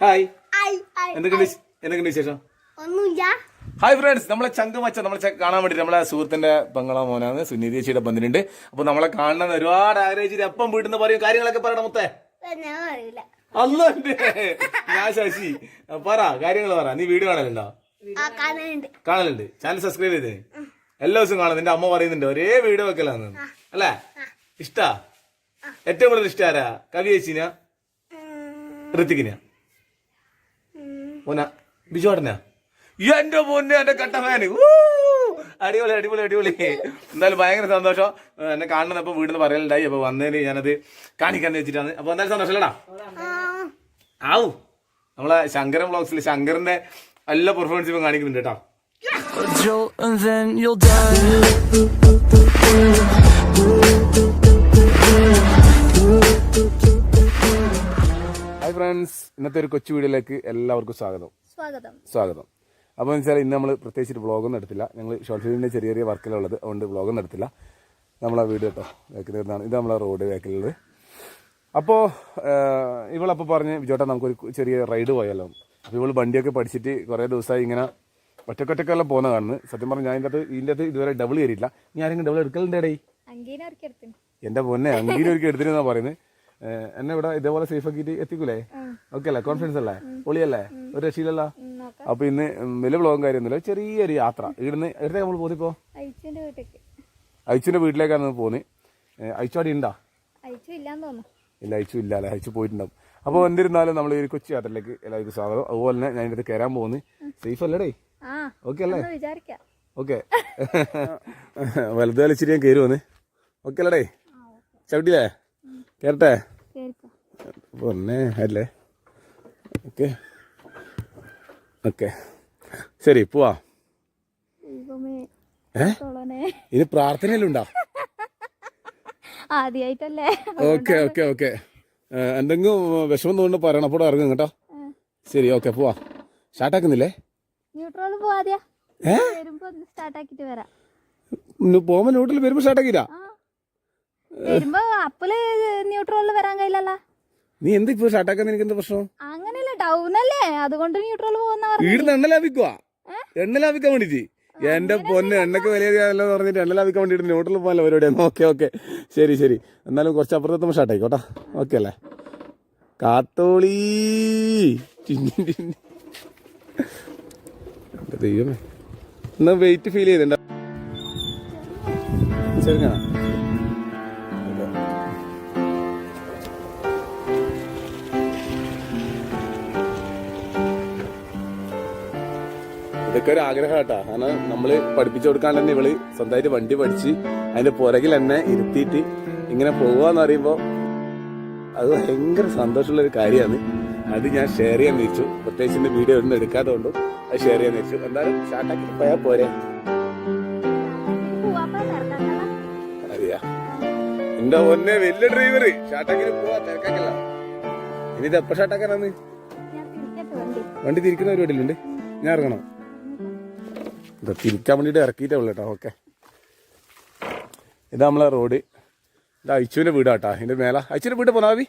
Hi എന്തൊക്കെയുണ്ട് എന്തൊക്കെയുണ്ട് വിശേഷം? ഒന്നുമില്ല. ഹായ് ഫ്രണ്ട്സ് നമ്മളെ ചങ്കമച്ച നമ്മളെ കാണാൻ വേണ്ടി നമ്മളെ സുഹൃത്തിന്റെ പെങ്ങള മോനാണ് സുനിധി ചേച്ചിയുടെ ബന്ധനുണ്ട് അപ്പൊ നമ്മളെ കാണണമെന്ന് ഒരുപാട് ആഗ്രഹിച്ചിട്ട് എപ്പം വീട്ടിൽ നിന്ന് പറയും കാര്യങ്ങളൊക്കെ പറയണം മുത്തേ. അല്ല ഞാൻ ശശി പറ കാര്യങ്ങൾ പറ. നീ വീഡിയോ കാണലുണ്ടോ? കാണലുണ്ട്. ചാനൽ സബ്സ്ക്രൈബ് ചെയ്തേ. എല്ലാ ദിവസവും കാണാം. നിന്റെ അമ്മ പറയുന്നുണ്ട് ഒരേ വീഡിയോ വെക്കലാന്ന്. അല്ലേ? ഇഷ്ടാ? ഏറ്റവും കൂടുതൽ ഇഷ്ടം ആരാ? കവി ചേച്ചിനാ? ഋത്തിക്കിനാ മോന ബിജുവാട്ടനാ എന്റെ പൊന്നെ എന്റെ കട്ട ഫാന് അടിപൊളി അടിപൊളി അടിപൊളി. എന്തായാലും ഭയങ്കര സന്തോഷം. എന്നെ കാണണം ഇപ്പൊ വീട്ടിൽ നിന്ന് പറയലുണ്ടായി. അപ്പൊ വന്നതിന് ഞാനത് കാണിക്കാന്ന് വെച്ചിട്ടാണ്. അപ്പൊ എന്തായാലും സന്തോഷമല്ലടാ ആവു. നമ്മളെ ശങ്കരൻ ബ്ലോഗ്സിൽ ശങ്കറിന്റെ എല്ലാ പെർഫോമൻസും ഇപ്പൊ കാണിക്കുന്നുണ്ട് കേട്ടോ. Jolt ഫ്രണ്ട്സ് ഇന്നത്തെ ഒരു കൊച്ചു വീഡിയോയിലേക്ക് എല്ലാവർക്കും സ്വാഗതം. സ്വാഗതം. സ്വാഗതം. അപ്പോൾ എന്ന് വെച്ചാൽ ഇന്ന് നമ്മൾ പ്രത്യേകിച്ച് വ്ളോഗൊന്നും എടുത്തില്ല. ഞങ്ങൾ ഷോർട്ട് ഫിലിമിന്റെ ചെറിയ ചെറിയ വർക്കിലുള്ളത് അതുകൊണ്ട് വ്ളോഗൊന്നും എടുത്തില്ല. നമ്മളെ വീട് കേട്ടോ. വേക്കിലിരുന്നാണ് ഇത് നമ്മളെ റോഡ് വേക്കിലുള്ളത് അപ്പോൾ ഇവളപ്പോൾ പറഞ്ഞ് വിജോട്ടാ നമുക്കൊരു ചെറിയ റൈഡ് പോയാലോ? അപ്പോൾ ഇവൾ വണ്ടിയൊക്കെ പഠിച്ചിട്ട് കുറേ ദിവസമായി ഇങ്ങനെ ഒറ്റക്കൊറ്റക്കെല്ലാം പോകുന്ന കാണുന്നത് സത്യം പറഞ്ഞാൽ ഞാൻ ഇതിന്റെ അകത്ത് ഇതിന്റെ അകത്ത് ഇതുവരെ ഡബിൾ കയറിയില്ല നീ ആരെങ്കിലും ഡബിൾ എടുക്കലുണ്ടേ എന്റെ പൊന്നെ അങ്കീനൊരുക്കി എടുത്തിരുന്നാണ് എടുത്തിരുന്നാ പറയുന്നത് എന്നെ ഇവിടെ ഇതേപോലെ സേഫ് ആക്കിയിട്ട് എത്തിക്കൂലേ? ഓക്കെ അല്ലേ? കോൺഫിഡൻസ് അല്ലേ? പൊളിയല്ലേ? ഒരു രക്ഷയില്ലല്ലോ? അപ്പൊ ഇന്ന് വലിയ ബ്ലോഗും കാര്യമൊന്നുമില്ല. ചെറിയൊരു യാത്ര. ഇവിടുന്ന് എടുത്തേ നമ്മൾ പോന്നിപ്പോ അയച്ചുവിന്റെ അയച്ചുവിന്റെ വീട്ടിലേക്കാണ് പോന്ന് അയച്ചു അവിടെ ഉണ്ടാ? ഇല്ല അയച്ചു ഇല്ല അല്ലെ? അയച്ചു പോയിട്ടുണ്ടാവും. അപ്പോൾ എന്നിരുന്നാലും നമ്മൾ ഈ ഒരു കൊച്ചു യാത്രയിലേക്ക് എല്ലാവർക്കും സ്വാഗതം. അതുപോലെ തന്നെ ഞാൻ ഇതിന്റെ കയറാൻ പോകുന്നു സേഫ് അല്ലേ ഓക്കെ അല്ലേ? ഓക്കെ വലുത് കളിച്ചിട്ട് ഞാൻ കയറി വന്ന്. ഓക്കെ അല്ലേ ചവിട്ടിയില്ലേ? കേൾക്കാം. പൊന്നെ അല്ലേ? ഓക്കെ. ഓക്കെ. ശരി പോവാ. ഇത് ഏ? പ്രാർത്ഥനയിലുണ്ടോ? ആദ്യായിട്ടല്ലേ. Okay okay okay. എന്തെങ്കിലും വിഷമം തോന്നുന്നു പറയണം. അപ്പോൾ ഇറങ്ങും കേട്ടോ. ശരി ഓക്കെ പോവാ. സ്റ്റാർട്ടാക്കുന്നില്ലേ? ന്യൂട്രോൾ പോവാദ്യാ ഏ? വരുമ്പോ സ്റ്റാർട്ടാക്കിട്ട് വരാം. പോകുമ്പോ ന്യൂട്രൽ വരുമ്പോ സ്റ്റാർട്ടാക്കില്ല വരുമ്പോ അപ്പൽ ന്യൂട്രലിൽ വരാൻ കഴിയില്ലല്ലോ. നീ എന്ത് ഇപ്പൊ ഷട്ടാക്കാൻ എനിക്ക് എന്താ പ്രശ്നം? അങ്ങനെയല്ല ഡൗൺ അല്ലേ? അതുകൊണ്ട് ന്യൂട്രോൾ പോകുന്ന വീടിന് എണ്ണ ലാഭിക്കുവാ? എണ്ണ ലാഭിക്കാൻ വേണ്ടിട്ട്? എന്റെ പൊന്ന് എണ്ണക്ക് വില എന്ന് പറഞ്ഞിട്ട് എണ്ണ ലാഭിക്കാൻ വേണ്ടിട്ട് നോട്ടിൽ പോകാൻ പരിപാടിയാണ് ഓക്കെ ഓക്കെ. ശരി ശരി. എന്നാലും കുറച്ച് അപ്പുറത്തെത്തുമ്പോൾ സ്റ്റാർട്ട് ആയിക്കോട്ടെ ഓക്കെ അല്ലേ? കാത്തോളി. ദൈവമേ. എന്നാ വെയിറ്റ് ഫീൽ ചെയ്തിട്ടുണ്ടോ? ചെറുങ്ങാ ഇതൊക്കെ ഒരു ആഗ്രഹം കേട്ടാ കാരണം നമ്മൾ പഠിപ്പിച്ചു കൊടുക്കാൻ തന്നെ ഇവൾ സ്വന്തമായിട്ട് വണ്ടി പഠിച്ച് അതിന്റെ പുറകിൽ എന്നെ ഇരുത്തിയിട്ട് ഇങ്ങനെ പോവാന്ന് പറയുമ്പോ അത് ഭയങ്കര സന്തോഷമുള്ള ഒരു കാര്യമാണ്. അത് ഞാൻ ഷെയർ ചെയ്യാൻ വെച്ചു പ്രത്യേകിച്ച് എന്റെ വീഡിയോ ഒന്നും എടുക്കാതെ കൊണ്ടും അത് ഷെയർ ചെയ്യാൻ വെച്ചു എന്തായാലും പോയാൽ പോരെ. അറിയാ. എന്റെ ഒന്നെ വലിയ ഡ്രൈവർ ഷാട്ടാക്കിന് പോവാ തിരക്കാക്കല്ല. ഇനി ഇത് എപ്പോ ഷാട്ടാക്കാനാന്ന് വണ്ടി തിരിക്കുന്ന പരിപാടിയിലുണ്ട്. ഞാൻ ഇറങ്ങണം. ഇത് തിരിക്കാൻ വേണ്ടിയിട്ട് ഇറക്കിയിട്ടേ ഉള്ളു കേട്ടോ ഓക്കെ. ഇതാ നമ്മളെ റോഡ്. ഇത് അയച്ചുവിന്റെ വീടാട്ടാ. ഇതിന്റെ മേലെ. അയച്ചുവിന്റെ വീട് പോന്നാ മതി.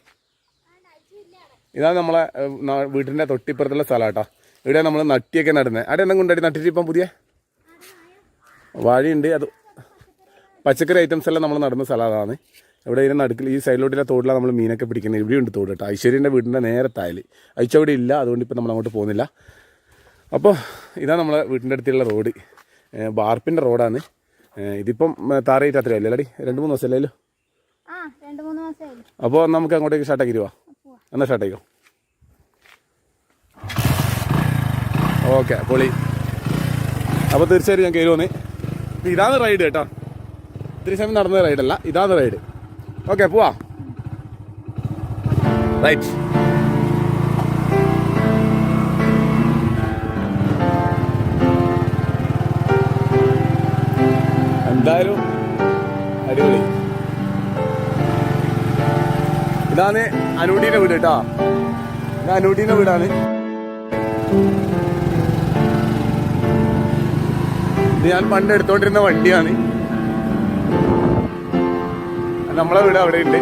ഇതാണ് നമ്മളെ വീടിന്റെ തൊട്ടിപ്പുറത്തുള്ള സ്ഥലമാട്ടോ ഇവിടെ നമ്മൾ നട്ടിയൊക്കെ നടുന്നത് അവിടെ എന്തെങ്കിലും കൊണ്ടാടി നട്ടിട്ട് ഇപ്പം പുതിയ? വാഴയുണ്ട്. അത് പച്ചക്കറി ഐറ്റംസ് എല്ലാം നമ്മൾ നടുന്ന സ്ഥലമാണ് ഇവിടെ ഇതിന്റെ നടുക്കിൽ ഈ സൈഡിലോട്ടിലെ തോട്ടിലാണ് നമ്മൾ മീനൊക്കെ പിടിക്കുന്നത് ഇവിടെയുണ്ട് തോട് കേട്ടോ ഐശ്വര്യന്റെ വീടിന്റെ നേരെ തായൽ ഇല്ല. അതുകൊണ്ട് ഇപ്പം നമ്മൾ അങ്ങോട്ട് പോകുന്നില്ല. അപ്പോൾ ഇതാ നമ്മളെ വീട്ടിന്റെ അടുത്തുള്ള റോഡ്. ബാർപ്പിന്റെ റോഡാണ്. ഇതിപ്പം താറയിട്ട് അത്രയല്ലേ അല്ലടി രണ്ട് മൂന്ന് മൂന്ന് മാസമായില്ലേ അപ്പോൾ നമുക്ക് അങ്ങോട്ടേക്ക് സ്റ്റാർട്ടാക്കി തരുവാ എന്നാൽ സ്റ്റാർട്ടായിക്കോ ഓക്കെ പൊളി. അപ്പോൾ തീർച്ചയായും ഞാൻ കയറുമെന്ന് ഇതാണ് റൈഡ് കേട്ടോ. ഇത്തിരി സമയം നടന്ന റൈഡല്ല ഇതാണ് റൈഡ് ഓക്കെ പോവാ. റൈറ്റ് എന്തായാലും അടിപൊളി. ഇതാണ് അനൂട്ടീന്റെ വീട് കേട്ടോ. ഇത് അനൂട്ടീന്റെ വീടാണ്. ഇത് ഞാൻ പണ്ട് എടുത്തോണ്ടിരുന്ന വണ്ടിയാണ്. നമ്മളെ വീട് അവിടെ ഉണ്ട്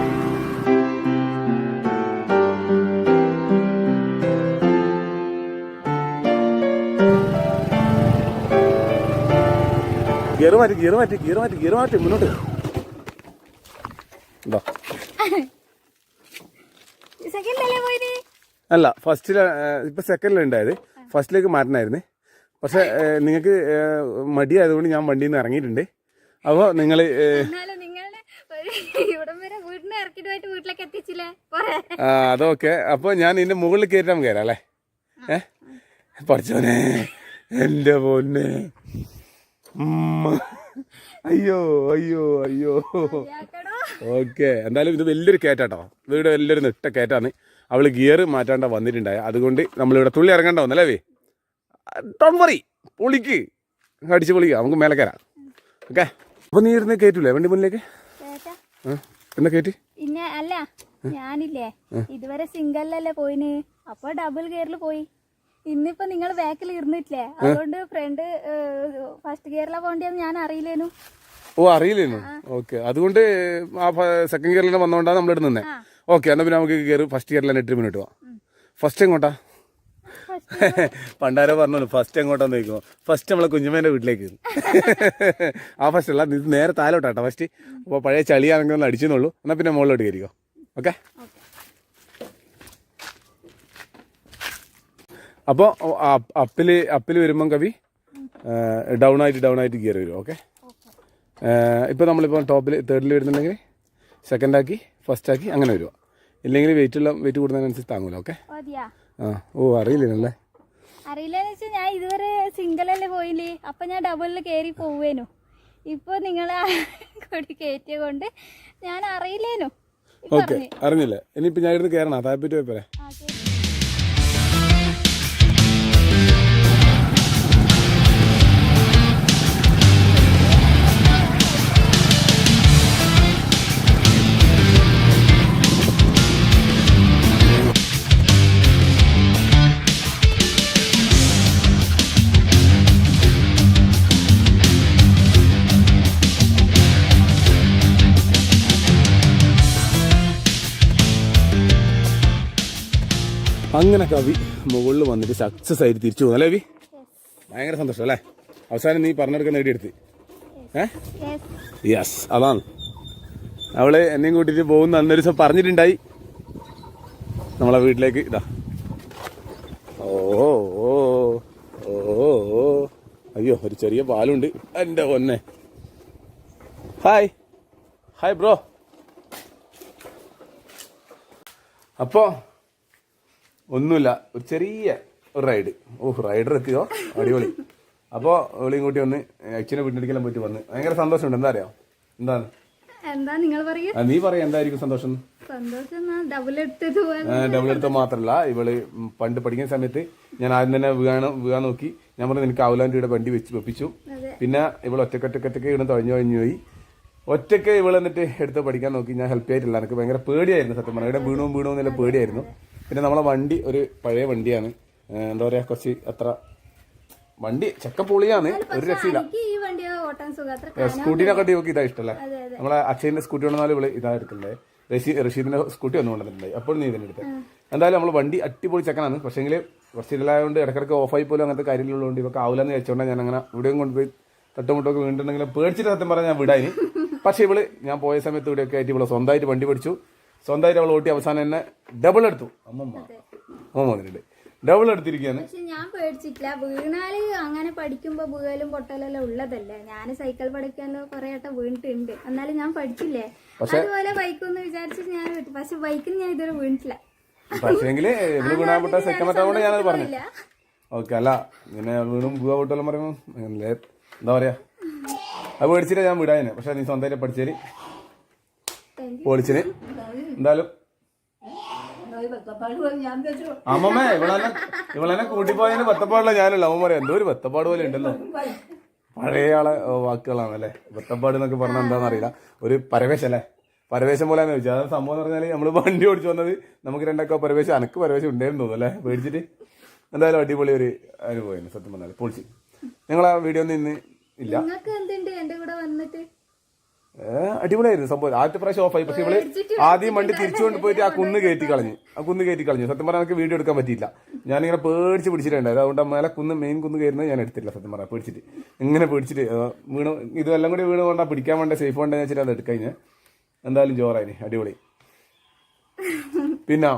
ഗിയർ മാറ്റി ഗിയർ മാറ്റി ഗിയർ മാറ്റി ഗിയർ മാറ്റി മുന്നോട്ട്. ഉണ്ടോ അല്ലേ ഫസ്റ്റിൽ ഇപ്പൊ സെക്കൻഡിൽ ഉണ്ടായത്. ഫസ്റ്റിലേക്ക് മാറ്റണായിരുന്നേ. പക്ഷെ നിങ്ങൾക്ക് മടിയായതുകൊണ്ട് ഞാൻ വണ്ടിയിൽ നിന്ന് ഇറങ്ങിയിട്ടുണ്ട്. അപ്പോൾ നിങ്ങൾ അതൊക്കെ. അപ്പൊ ഞാൻ ഇതിന്റെ മുകളിൽ കയറ്റി നമുക്ക് കയറാം അല്ലേ? ഏ? പഠിച്ചോനെ എന്റെ പൊന്നെ. അയ്യോ അയ്യോ അയ്യോ. ഓക്കെ. എന്തായാലും ഇത് വലിയൊരു കയറ്റാട്ടോ ഇവിടെ വലിയൊരു നെട്ട കയറ്റാണ് അവൾ ഗിയർ മാറ്റാണ്ട വന്നിട്ടുണ്ടായ. അതുകൊണ്ട് നമ്മളിവിടെ തുള്ളി ഇറങ്ങണ്ട വന്നല്ലേ വേ? Don't worry പൊളിക്ക്. അടിച്ച് പൊളിക്ക. നമുക്ക് മേലെ കയറാം ഓക്കെ. അപ്പൊ നീ ഇരുന്ന് കയറ്റൂലേ വണ്ടി മുന്നിലേക്ക്? എന്നാ കയറ്റി അല്ല ഞാനില്ലേ. ഇതുവരെ സിംഗിളിലല്ലേ പോയിന്. അപ്പൊ ഡബിൾ ഗിയറിൽ പോയി. ഇന്നിപ്പോ നിങ്ങൾ ബാക്കിൽ ഇരുന്നിട്ടില്ലേ? അതുകൊണ്ട് ഫ്രണ്ട് ഫസ്റ്റ് കേരള പോണ്ടിയെന്ന് ഞാൻ അറിയില്ലേനു. ഓ അറിയില്ലേനു? ഓക്കെ. അതുകൊണ്ട് ആ സെക്കൻഡ് കേരള വന്നോണ്ടാ വന്നോണ്ടാണ് നമ്മൾ ഇടുന്നേ ഓക്കെ എന്നാ പിന്നെ നമുക്ക് ഗിയർ ഫസ്റ്റ് കേരള എട്ട് മിനിറ്റ് പോവാം ഫസ്റ്റ് എങ്ങോട്ടാ? പണ്ടാരോ പറഞ്ഞല്ലോ ഫസ്റ്റ് എങ്ങോട്ടാന്ന് ചോദിക്കുമോ ഫസ്റ്റ് നമ്മളെ കുഞ്ഞുമേന്റെ വീട്ടിലേക്ക്. ആ ഫസ്റ്റ് അല്ല ഇത് നേരെ താലോട്ടാട്ടോ ഫസ്റ്റ് അപ്പോൾ പഴയ ചളിയാണെങ്കിൽ ഒന്ന് അടിച്ചെന്നുള്ളൂ എന്നാൽ പിന്നെ മുകളിലോട്ട് കയറിക്കോ ഓക്കെ. അപ്പോൾ അപ്പിൽ അപ്പിൽ വരുമ്പം കവി ഡൗൺ ആയിട്ട് ഡൗൺ ആയിട്ട് ഗിയർ വരും ഓക്കെ? ഇപ്പോൾ നമ്മളിപ്പോൾ ടോപ്പിൽ തേർഡിൽ വരുന്നുണ്ടെങ്കിൽ സെക്കൻഡ് ആക്കി ഫസ്റ്റ് ആക്കി അങ്ങനെ വരുക ഇല്ലെങ്കിൽ വെയിറ്റ് ഉള്ള വെയിറ്റ് കൂടുന്നതിനനുസരിച്ച് താങ്ങൂല ഓക്കെ? ആ ഓ അറിയില്ലല്ലേ? അറിയില്ലെന്ന് വെച്ചാൽ ഞാൻ ഇതുവരെ സിംഗിൾ അല്ലേ പോയില്ലേ അപ്പൊ ഞാൻ ഡബിളിൽ കയറി പോവേനു. ഇപ്പോ നിങ്ങൾ കൂടി കയറ്റിയ കൊണ്ട് ഞാൻ അറിയില്ലേനു. ഓക്കെ അറിഞ്ഞു. അറിഞ്ഞില്ലേ. ഇനിയിപ്പോൾ ഞാൻ ഇരുന്ന് കയറണോ താഴെപ്പറ്റി പോയി ആ, അങ്ങനെ കവി മുകളിൽ വന്നിട്ട് സക്സസ് ആയിട്ട് തിരിച്ചു പോകുന്നു. അല്ലേ കവി? ഭയങ്കര സന്തോഷം അല്ലേ? അവസാനം നീ പറഞ്ഞെടുക്കാൻ നേടിയെടുത്ത്. യെസ് അതാണ്. അവൾ എന്നെയും കൂട്ടിട്ട് പോകുന്ന അന്നൊരു ദിവസം പറഞ്ഞിട്ടുണ്ടായി. നമ്മളെ വീട്ടിലേക്ക് ഇതാ. ഓ ഓ ഓ അയ്യോ ഒരു ചെറിയ പാലുണ്ട്. എന്റെ ഒന്നെ ഹായ് ഹായ് ബ്രോ അപ്പോ ഒന്നുമില്ല ഒരു ചെറിയ ഒരു റൈഡ് ഓ റൈഡർ എത്തിയോ അടിപൊളി. അപ്പോൾ വിളിയും കൂട്ടി വന്ന് അച്ഛനെ വീട്ടിലെടുക്കാൻ പറ്റി വന്ന്. ഭയങ്കര സന്തോഷമുണ്ട് എന്താ അറിയോ? എന്താണ്? എന്താ നിങ്ങൾ പറയൂ? നീ പറയാ എന്തായിരിക്കും സന്തോഷം? ഡബിൾ എടുത്തത് മാത്രല്ല ഇവൾ പണ്ട് പഠിക്കുന്ന സമയത്ത് ഞാൻ ആദ്യം തന്നെ വീഴാൻ വീഴാൻ നോക്കി. ഞാൻ പറഞ്ഞു നിനക്ക് അവലാൻഡിയുടെ വണ്ടി വെച്ച് വെപ്പിച്ചു. പിന്നെ ഇവൾ ഒറ്റക്കൊറ്റക്കൊറ്റക്ക് ഇവിടെ തഴഞ്ഞു കഴിഞ്ഞു പോയി. ഒറ്റയ്ക്ക് ഇവൾ എന്നിട്ട് എടുത്ത് പഠിക്കാൻ നോക്കി. ഞാൻ ഹെൽപ്പ് ചെയ്തിട്ടില്ല എനിക്ക് ഭയങ്കര പേടിയായിരുന്നു സത്യം പറഞ്ഞാൽ ഇവിടെ വീണു വീണു എന്നുള്ള പേടിയായിരുന്നു. പിന്നെ നമ്മളെ വണ്ടി ഒരു പഴയ വണ്ടിയാണ്. എന്താ പറയാ കുറച്ച് അത്ര വണ്ടി ചക്ക പൊളിയാണ് ഒരു രക്ഷയില്ല. സ്കൂട്ടിനെ കട്ടി നോക്കി ഇതാ ഇഷ്ടല്ലേ? നമ്മളെ അച്ഛന്റെ സ്കൂട്ടി വന്നാലും ഇവിടെ ഇതാ എടുക്കണ്ടേ. റഷീ റഷീദിന്റെ സ്കൂട്ടി ഒന്നും കൊണ്ടുവന്നിട്ടുണ്ടായി. അപ്പോൾ നീ അടുത്ത് എന്തായാലും നമ്മൾ വണ്ടി അടിപൊളി ചെക്കനാണ്. പക്ഷേങ്കിൽ കുറച്ച് ഇതിലായതുകൊണ്ട് ഇടക്കിടക്ക് ഓഫായി പോലും അങ്ങനത്തെ കാര്യങ്ങളുള്ളതുകൊണ്ട് ഇപ്പൊ ആവില്ലെന്ന് വെച്ചോണ്ടാണ് ഞാൻ അങ്ങനെ ഇവിടെയും കൊണ്ടുപോയി തട്ടുമുട്ടൊക്കെ വീണ്ടുണ്ടെങ്കിലും പേടിച്ചിട്ട് സത്യം പറഞ്ഞാൽ ഞാൻ വിടാനി പക്ഷെ ഇവൾ ഞാൻ പോയ സമയത്ത് ഇവിടെയൊക്കെ ആയിട്ട് ഇവിടെ സ്വന്തമായിട്ട് വണ്ടി പഠിച്ചു. സ്വന്തമായിട്ട് അവൾ ഓട്ടി അവസാനം തന്നെ ഡബിൾ എടുത്തു. അമ്മമ്മ. അമ്മമ്മ വന്നിട്ടുണ്ട്. ഡബിൾ എടുത്തിരിക്കുകയാണ്. പക്ഷെ ഞാൻ പേടിച്ചിട്ടില്ല. വീണാൽ അങ്ങനെ പഠിക്കുമ്പോ വീഴലും പൊട്ടലെല്ലാം ഉള്ളതല്ലേ? ഞാൻ സൈക്കിൾ പഠിക്കാനോ കുറെ വട്ടം വീണിട്ടുണ്ട്. എന്നാലും ഞാൻ പഠിച്ചില്ലേ? അതുപോലെ ബൈക്ക് ഒന്ന് വിചാരിച്ചിട്ട് ഞാൻ വിട്ടു. പക്ഷെ ബൈക്കിന് ഞാൻ ഇതുവരെ വീണിട്ടില്ല. പക്ഷേങ്കിൽ ഇവൾ വീണാൻ വിട്ട സെക്കൻഡ് മറ്റാകൊണ്ട് ഞാനത് പറഞ്ഞു. ഓക്കെ അല്ല. ഇങ്ങനെ വീണും പൂവ വിട്ടെല്ലാം പറയുമ്പോൾ അങ്ങനെ എന്താ പറയാ? അത് പേടിച്ചിട്ട് ഞാൻ വിടാനെ പക്ഷെ നീ സ്വന്തമായിട്ട് പഠിച്ചേര്. പൊളിച്ചിന് എന്തായാലും. അമ്മമ്മേ ഇവളെന്നെ ഇവളെന്നെ കൂട്ടിപ്പോയതിന് ബത്തപ്പാടില്ല ഞാനല്ല. അമ്മ പറയാം എന്തോ ഒരു ബത്തപ്പാട് പോലെ ഉണ്ടല്ലോ. പഴയ ആളെ വാക്കുകളാണ് അല്ലേ ബത്തപ്പാട് എന്നൊക്കെ പറഞ്ഞാൽ എന്താണെന്ന് അറിയില്ല. ഒരു പരവേശം അല്ലേ പരവേശം പോലെ ചോദിച്ചു. അത് സംഭവം എന്ന് പറഞ്ഞാൽ നമ്മൾ വണ്ടി ഓടിച്ചു വന്നത് നമുക്ക് രണ്ടൊക്കെ പരവേശം അനക്ക് പരവേശം ഉണ്ടായിരുന്നു തോന്നുന്നു അല്ലേ? പേടിച്ചിട്ട്. എന്തായാലും അടിപൊളി ഒരു അനുഭവമായിരുന്നു സത്യം പറഞ്ഞാൽ പൊളിച്ച്. നിങ്ങൾ ആ വീഡിയോ ഒന്നും ഇന്ന് ഇല്ല. അടിപൊളിയായിരുന്നു സംഭവം. ആദ്യത്തെ പ്രാവശ്യം ഓഫായി പക്ഷെ ഇവൾ ആദ്യം വണ്ടി തിരിച്ചുകൊണ്ട് പോയിട്ട് ആ കുന്ന് കയറ്റി കളഞ്ഞു ആ കുന്ന് കയറ്റി കളഞ്ഞു സത്യം പറഞ്ഞാൽ എനിക്ക് വീഡിയോ എടുക്കാൻ പറ്റിയില്ല. ഞാനിങ്ങനെ പേടിച്ച് പിടിച്ചിട്ടുണ്ടായത് അതുകൊണ്ട് മേലെ കുന്ന് മെയിൻ കുന്ന് കയറുന്നത് ഞാൻ എടുത്തില്ല സത്യം പറഞ്ഞാൽ പേടിച്ചിട്ട്. ഇങ്ങനെ പേടിച്ചിട്ട് വീണ്. ഇതെല്ലാം കൂടി വീണ് കൊണ്ടാ പിടിക്കാൻ വേണ്ട സേഫ് വേണ്ടെന്ന് വെച്ചിട്ട് അത് എടുക്കഴിഞ്ഞ് എന്തായാലും ജോറായിന്. അടിപൊളി. പിന്നെ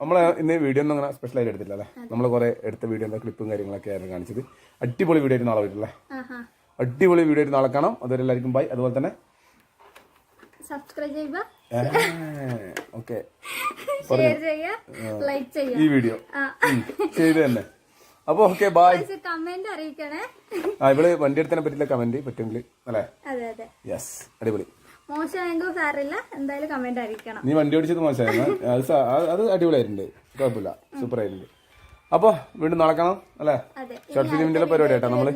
നമ്മൾ ഇന്ന് വീഡിയോ ഒന്നും അങ്ങനെ സ്പെഷ്യൽ ആയിട്ട് എടുത്തില്ല അല്ലേ? നമ്മൾ കുറെ എടുത്ത വീഡിയോ ക്ലിപ്പും കാര്യങ്ങളൊക്കെ ആയിരുന്നു കാണിച്ചത്. അടിപൊളി വീഡിയോ ആയിട്ട് നാളെ വീട്ടിലെ അടിപൊളി വീഡിയോ ആയിട്ട് നാളെ കാണാം. അതുവരെ എല്ലാവർക്കും ബൈ അതുപോലെ തന്നെ സബ്സ്ക്രൈബ് ചെയ്യുക. ഓക്കെ. ഷെയർ ചെയ്യുക. ലൈക്ക് ചെയ്യുക. ഈ വീഡിയോ. ചെയ്തു തന്നെ. അപ്പൊ ഓക്കെ ബൈ കമന്റ് അറിയിക്കണേ. ആ ഇവൾ വണ്ടി എടുത്തതിനെ പറ്റില്ല കമന്റ് പറ്റുമെങ്കിൽ അല്ലേ? അതെ അതെ. യെസ് അടിപൊളി. മോശമായെങ്കിൽ സാറില്ല എന്തായാലും കമന്റ് അറിയിക്കണം. നീ വണ്ടി ഓടിച്ചത് മോശമായിരുന്നു. അത് അടിപൊളിയായിട്ടുണ്ട്. കുഴപ്പമില്ല. സൂപ്പർ ആയിട്ടുണ്ട്. അപ്പോൾ വീണ്ടും നടക്കണം അല്ലേ? ഷോർട്ട് ഫിലിമിന്റെ പരിപാടി ആയിട്ടാ നമ്മൾ.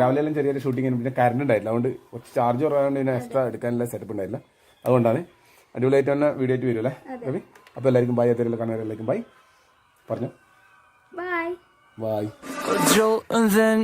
രാവിലെ എല്ലാം ചെറിയൊരു ഷൂട്ടിങ് പിന്നെ കറണ്ട് ഉണ്ടായില്ല അതുകൊണ്ട് കുറച്ച് ചാർജ് കുറവായതുകൊണ്ട് പിന്നെ എക്സ്ട്രാ എടുക്കാനുള്ള സെറ്റപ്പ് ഉണ്ടായില്ല. അതുകൊണ്ടാണ് അടിപൊളിയായിട്ട് തന്നെ വീഡിയോ ആയിട്ട് വരും അല്ലേ രവി അപ്പോൾ എല്ലാവർക്കും ബൈ എത്തരില്ല കാണാൻ ബൈ പറഞ്ഞു. Bye bye And then.